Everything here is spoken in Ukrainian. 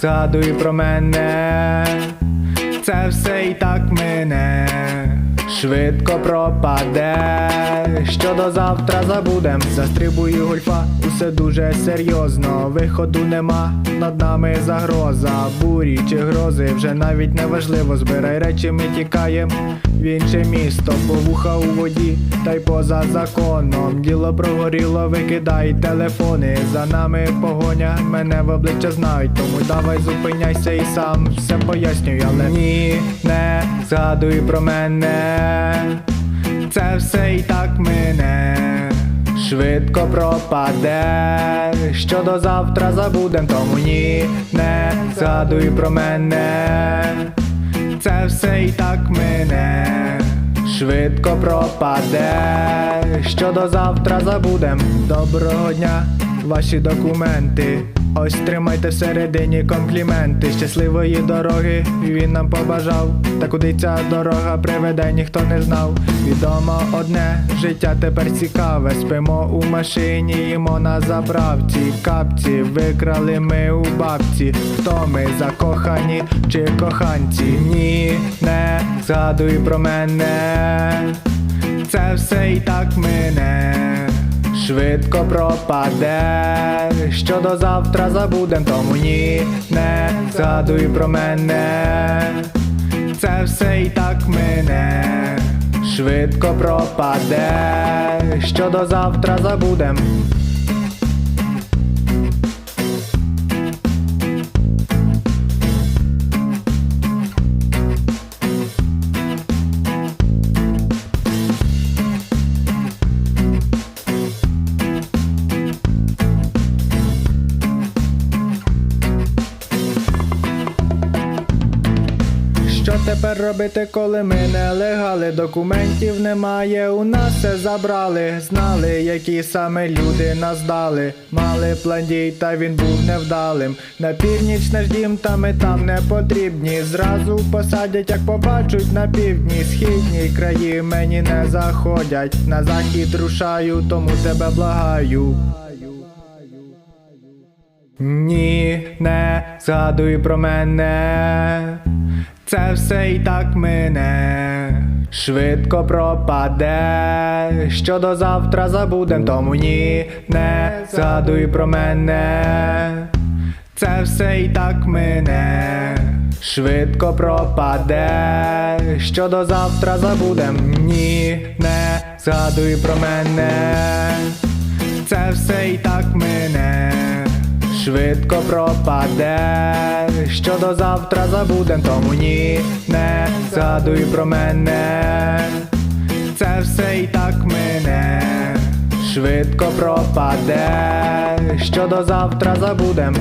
згадуй про мене, це все і так мене, швидко пропаде. Що до завтра забудем, застрибую гольфа, усе дуже серйозно. Виходу нема, над нами загроза, бурі чи грози, вже навіть не важливо. Збирай речі, ми тікаєм в інше місто, по вуха у воді, та й поза законом. Діло прогоріло, викидай телефони. За нами погоня, мене в обличчя знають. Тому давай зупиняйся і сам все пояснюй, але ні, не згадуй про мене. Це все і так мине, швидко пропаде. Що до завтра забудем, тому ні, не згадуй про мене. Це все і так мине, швидко пропаде. Що до завтра забудем. Доброго дня, ваші документи. Ось тримайте всередині компліменти. Щасливої дороги він нам побажав. Та куди ця дорога приведе, ніхто не знав. Відомо одне, життя тепер цікаве. Спимо у машині, їмо на заправці. Капці викрали ми у бабці. Хто ми закохані чи коханці? Ні, не згадуй про мене. Це все і так мине швидко пропаде. Що до завтра забудем, тому ні, не згадуй про мене. Це все і так мине, швидко пропаде. Що до завтра забудем. Що тепер робити, коли ми нелегали? Документів немає, у нас все забрали. Знали, які саме люди нас дали. Мали план дій, та він був невдалим. На північ наш дім, та ми там не потрібні. Зразу посадять, як побачуть на півдні. Східні краї мені не заходять. На захід рушаю, тому тебе благаю. Ні, не згадуй про мене. Це все і так мине, швидко пропаде. Що до завтра забудем, тому ні, не згадуй про мене. Це все і так мине, швидко пропаде. Що до завтра забудем, ні, не згадуй про мене. Це все і так швидко пропаде. Що до завтра забудем, тому ні, не згадуй про мене. Це все і так мине, швидко пропаде. Що до завтра забудем.